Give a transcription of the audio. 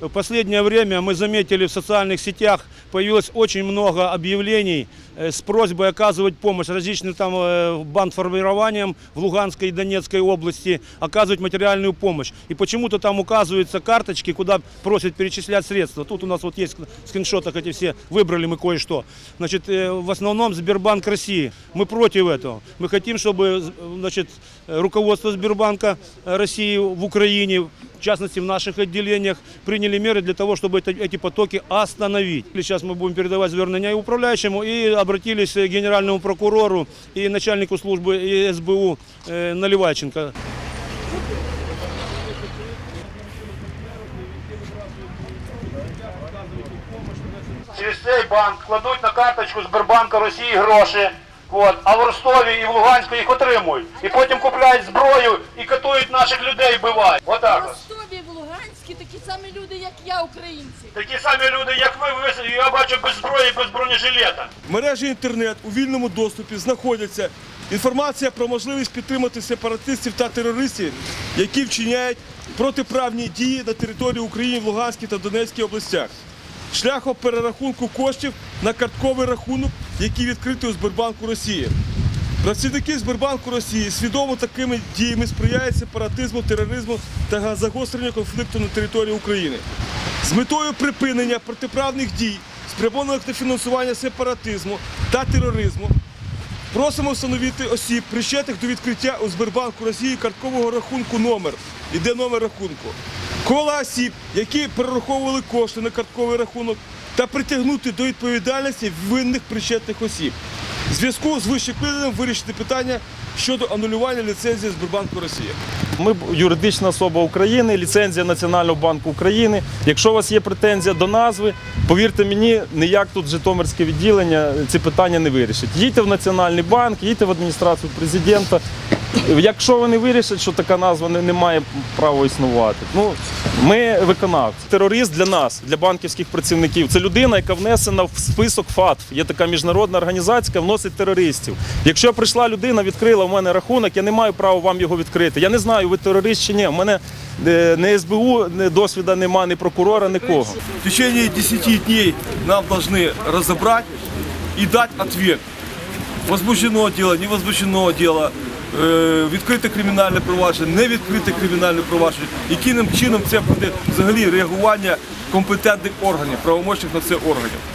В последнее время мы заметили в социальных сетях появилось очень много объявлений с просьбой оказывать помощь различным там э, бандформированиям в Луганской и Донецкой области, оказывать материальную помощь. И почему-то там указываются карточки, куда просят перечислять средства. Тут у нас вот есть в скриншотах эти все, выбрали мы кое-что. Значит, э, в основном Сбербанк России. Мы против этого. Мы хотим, чтобы значит, э, руководство Сбербанка э, России в Украине, в частности в наших отделениях, приняли меры для того, чтобы это- эти потоки остановить. Сейчас мы будем передавать звернення и управляющему, и обратились к генеральному прокурору и начальнику службы и СБУ э, Наливайченко. через цей банк кладуть на карточку Сбербанка Росії гроші. От, а в Ростові і в Луганську їх отримують. І потім купляють зброю і катують наших людей, вбивають. В Отак. от. Ростові, в Луганській такі самі люди, як я, українці. Такі самі люди, як я бачу без зброї, без бронежилета. В мережі інтернет у вільному доступі знаходиться інформація про можливість підтримати сепаратистів та терористів, які вчиняють протиправні дії на території України в Луганській та Донецькій областях, шляхом перерахунку коштів на картковий рахунок, який відкритий у Сбербанку Росії. Працівники Сбербанку Росії свідомо такими діями сприяють сепаратизму, тероризму та загостренню конфлікту на території України. З метою припинення протиправних дій, спрямованих на фінансування сепаратизму та тероризму, просимо встановити осіб, причетних до відкриття у Сбербанку Росії карткового рахунку номер. Іде номер рахунку. Кола осіб, які перераховували кошти на картковий рахунок, та притягнути до відповідальності винних причетних осіб. В зв'язку з вищевикладеним вирішити питання щодо анулювання ліцензії Сбербанку Росії. Ми юридична особа України, ліцензія Національного банку України. Якщо у вас є претензія до назви, повірте мені, ніяк тут Житомирське відділення ці питання не вирішить. Їдьте в Національний банк, їдьте в адміністрацію президента. Якщо вони вирішать, що така назва не, не має права існувати, ну ми виконавці. Терорист для нас, для банківських працівників, це людина, яка внесена в список ФАТФ. Є така міжнародна організація, яка вносить терористів. Якщо прийшла людина, відкрила в мене рахунок, я не маю права вам його відкрити. Я не знаю, ви терорист чи ні. У мене е, не СБУ, не досвіда нема, ні прокурора, нікого. В течение 10 дней нам должны разобрать и дать ответ. Возбуждено дело, не возбуждено дело, е, відкрите кримінальне провадження, не відкрите кримінальне провадження. Яким чином це буде взагалі реагування компетентних органів, правомочних на це органів.